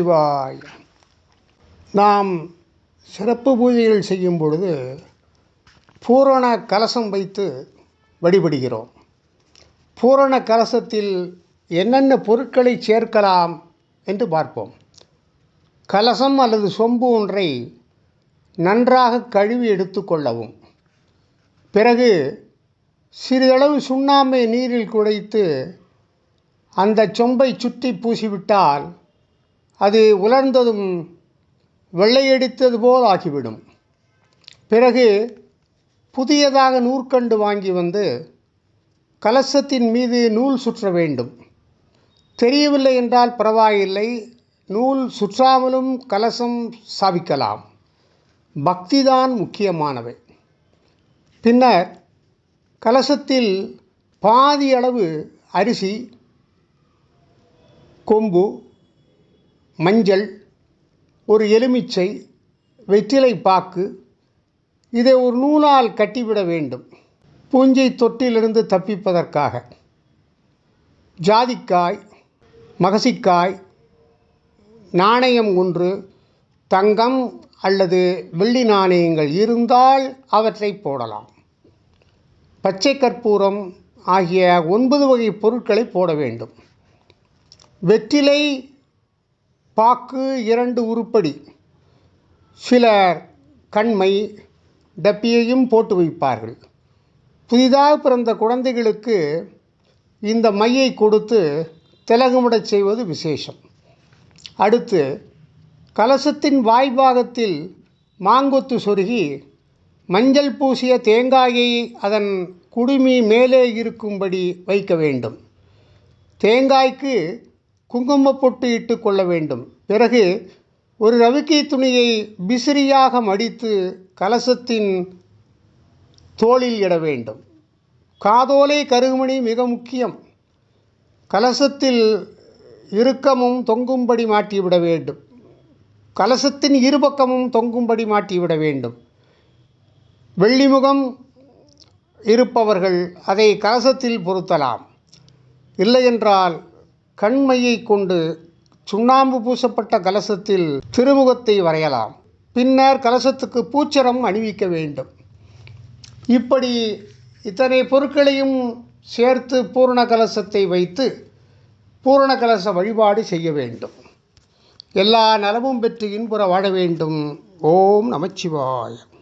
சிவாய். நாம் சிறப்பு பூஜைகள் செய்யும் பொழுது பூரண கலசம் வைத்து வழிபடுகிறோம். பூரண கலசத்தில் என்னென்ன பொருட்களை சேர்க்கலாம் என்று பார்ப்போம். கலசம் அல்லது சொம்பு ஒன்றை நன்றாக கழுவி எடுத்துக்கொள்ளவும் பிறகு சிறிதளவு சுண்ணாம்பை நீரில் குடைத்து அந்த சொம்பை சுற்றி பூசிவிட்டால் அது உலர்ந்ததும் வெள்ளையடித்தது போல் ஆகிவிடும். பிறகு புதியதாக நூற்கண்டு வாங்கி வந்து கலசத்தின் மீது நூல் சுற்ற வேண்டும். தெரியவில்லை என்றால் பரவாயில்லை நூல் சுற்றாமலும் கலசம் சாவிக்கலாம். பக்திதான் முக்கியமானவை. பின்னர் கலசத்தில் பாதி அளவு அரிசி கொம்பு மஞ்சள் ஒரு எலுமிச்சை வெற்றிலை பாக்கு இதை ஒரு நூலால் கட்டிவிட வேண்டும். பூஞ்சை தொட்டிலிருந்து தப்பிப்பதற்காக. ஜாதிக்காய் மகசிக்காய் நாணயம் ஒன்று தங்கம் அல்லது வெள்ளி நாணயங்கள் இருந்தால் அவற்றை போடலாம். பச்சை கற்பூரம் ஆகிய ஒன்பது வகை பொருட்களை போட வேண்டும். வெற்றிலை பாக்கு இரண்டு உருப்படி. சிலர் கண்மை டப்பியையும் போட்டு வைப்பார்கள். புதிதாக பிறந்த குழந்தைகளுக்கு இந்த மையை கொடுத்து திலகமிடச் செய்வது விசேஷம். அடுத்து கலசத்தின் வாய்பாகத்தில் மாங்கொத்து சொருகி மஞ்சள் பூசிய தேங்காயை அதன் குடுமி மேலே இருக்கும்படி வைக்க வேண்டும். தேங்காய்க்கு குங்குமப் பொட்டு இட்டு கொள்ள வேண்டும். பிறகு ஒரு ரவிக்கை துணியை பிசிறியாக மடித்து கலசத்தின் தோளில் இட வேண்டும். காதோலை கருகுமணி மிக முக்கியம். கலசத்தில் இறுக்கமும் தொங்கும்படி மாட்டிவிட வேண்டும். கலசத்தின் இருபக்கமும் தொங்கும்படி மாட்டிவிட வேண்டும். வெள்ளிமுகம் இருப்பவர்கள் அதை கலசத்தில் பொருத்தலாம். இல்லையென்றால் கண்மையை கொண்டு சுண்ணாம்பு பூசப்பட்ட கலசத்தில் திருமுகத்தை வரையலாம். பின்னர் கலசத்துக்கு பூச்சரம் அணிவிக்க வேண்டும். இப்படி இத்தனை பொருட்களையும் சேர்த்து பூரண கலசத்தை வைத்து பூரண கலச வழிபாடு செய்ய வேண்டும். எல்லா நலமும் பெற்று இன்புற வாழ வேண்டும். ஓம் நமச்சிவாயம்.